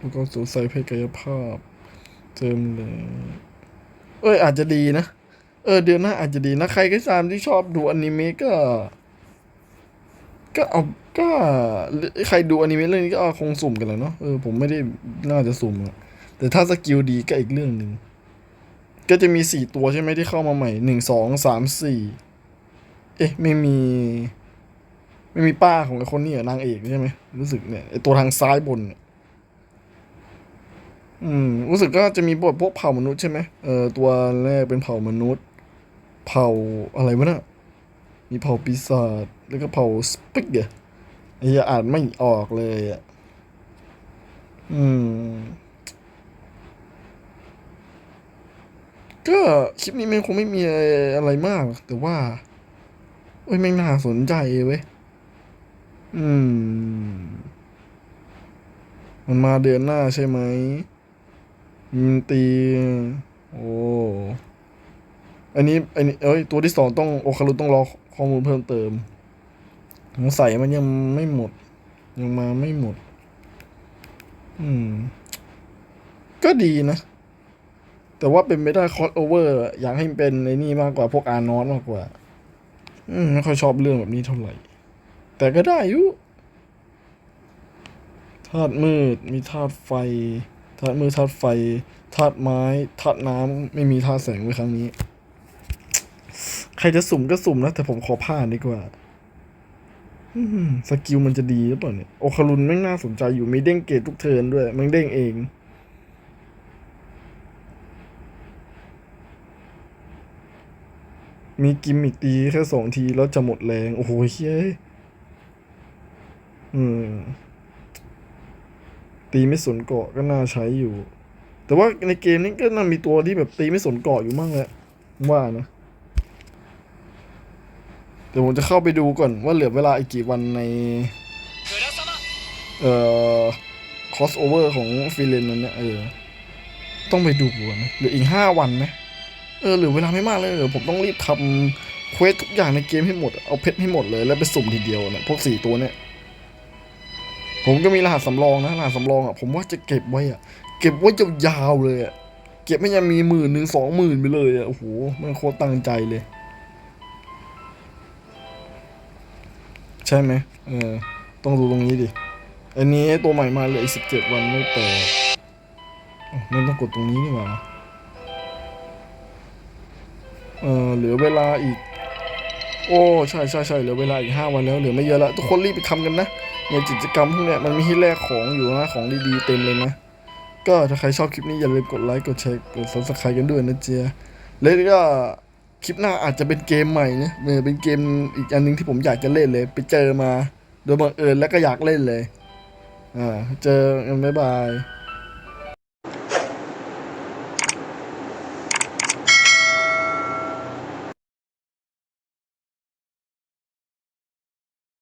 แล้วก็สวมใส่เพศกายภาพ เติมเลยเอ้ย อาจจะดีนะ เออ เดือนหน้าอาจจะดีนะ ใครก็ตามที่ชอบดูอนิเมะก็ ก็เอาก็ใครดูอนิเมะเรื่องนี้ก็เอาคงสุ่มกันแหล้วเนาะเออผมไม่ได้น่าจะสุ่มอะแต่ถ้าสกิลดีก็อีกเรื่องหนึ่งก็จะมีสี่ตัวใช่ไหมที่เข้ามาใหม่หนึ่งสองสามสี่เอ๊ะไม่มี ไม่มีป้าของไอ้คนนี้เหรอนางเอกใช่ไหมรู้สึกเนี่ยไอ้ตัวทางซ้ายบนเนี่ย อืมรู้สึกก็จะมีบทพวกเผ่ามนุษย์ใช่ไหมเออตัวแรกเป็นเผ่ามนุษย์ เผ่าอะไรวะน่ะมีเผ่าปีศาจแล้วก็เผ่าสปิกเกอร์ไอ้เหี้ยอ่านไม่ออกเลยอะอืม ก็คลิปนี้มันคงไม่มีอะไรมากหรอกแต่ว่าเอ้ยแม่งน่าสนใจเว้ยอืม มันมาเดือนหน้าใช่ไหม มินตี โอ้อันนี้อันนี้เอ้ยตัวที่สองต้องโอคารุต้องรอข้อมูลเพิ่มเติมสงสัยมันยังไม่หมด ยังมาไม่หมด อืม ก็ดีนะ แต่ว่าเป็นไม่ได้คอสโอเวอร์อยากให้มันเป็นในนี่มากกว่าพวกอาร์นอสมากกว่า อืมไม่ค่อยชอบเรื่องแบบนี้เท่าไหร่ แต่ก็ได้อยู่ธาตุมืดมีธาตุไฟ ธาตุมืดธาตุไฟธาตุไม้ธาตุน้ำไม่มีธาตุแสงในครั้งนี้ ใครจะสุ่มก็สุ่มนะ แต่ผมขอผ่านดีกว่าสกิลมันจะดีหรือเปล่าเนี่ย โอคารุนแม่งน่าสนใจอยู่มีเด้งเกตทุกเทินด้วยมันเด้งเองมีกิมมิกตีแค่สองทีแล้วจะหมดแรง โอ้โหเฮ้ย อืม ตีไม่สนเกาะก็น่าใช้อยู่ แต่ว่าในเกมนี้ก็น่ามีตัวที่แบบตีไม่สนเกาะอยู่มั่งแหละว่านะเดี๋ยวผมจะเข้าไปดูก่อนว่าเหลือเวลาอีกกี่วันใน เอ่อคอสโอเวอร์ของฟิเลนนั้นเนี่ยเออ ต้องไปดูก่อนนะเหลืออีกห้าวันไหมเออเหลือเวลาไม่มากเลยเดี๋ยวผมต้องรีบทำเควสทุกอย่างในเกมให้หมด เอาเพชรให้หมดเลยแล้วไปสุ่มทีเดียวนะพวกสี่ตัวเนี่ย ผมก็มีรหัสสำรองนะรหัสสำรองอะผมว่าจะเก็บไว้อะ เก็บไว้ยาวๆเลยอะเก็บไม่ยังมีหมื่นหนึ่งสองหมื่นไปเลยอะโอ้โหมันโคตรตั้งใจเลย ใช่ไหมเออต้องดูตรงนี้ดิอันนี้ตัวใหม่มาเลืออีกสิบเจ็ดวันไม่เปิดอ๋อไม่ต้องกดตรงนี้นี่หว่าเออเหลือเวลาอีก โอ้ใช่ใช่ใช่เหลือเวลาอีกห้าวันแล้วเหลือไม่เยอะละทุกคนรีบไปทำกันนะในกิจกรรมพวกเนี้ยมันมีให้แลกของอยู่นะของดีๆเต็มเลยนะ ก็ถ้าใครชอบคลิปนี้อย่าลืมกดไลค์กดแชร์กด subscribe กันด้วยนะเจียแล้วก็คลิปหน้าอาจจะเป็นเกมใหม่นะเออเป็นเกมอีกอันหนึงที่ผมอยากจะเล่นเลย ไปเจอมา โดยบังเอิญแล้วก็อยากเล่นเลยอ่าเจอกันบ๊ายบาย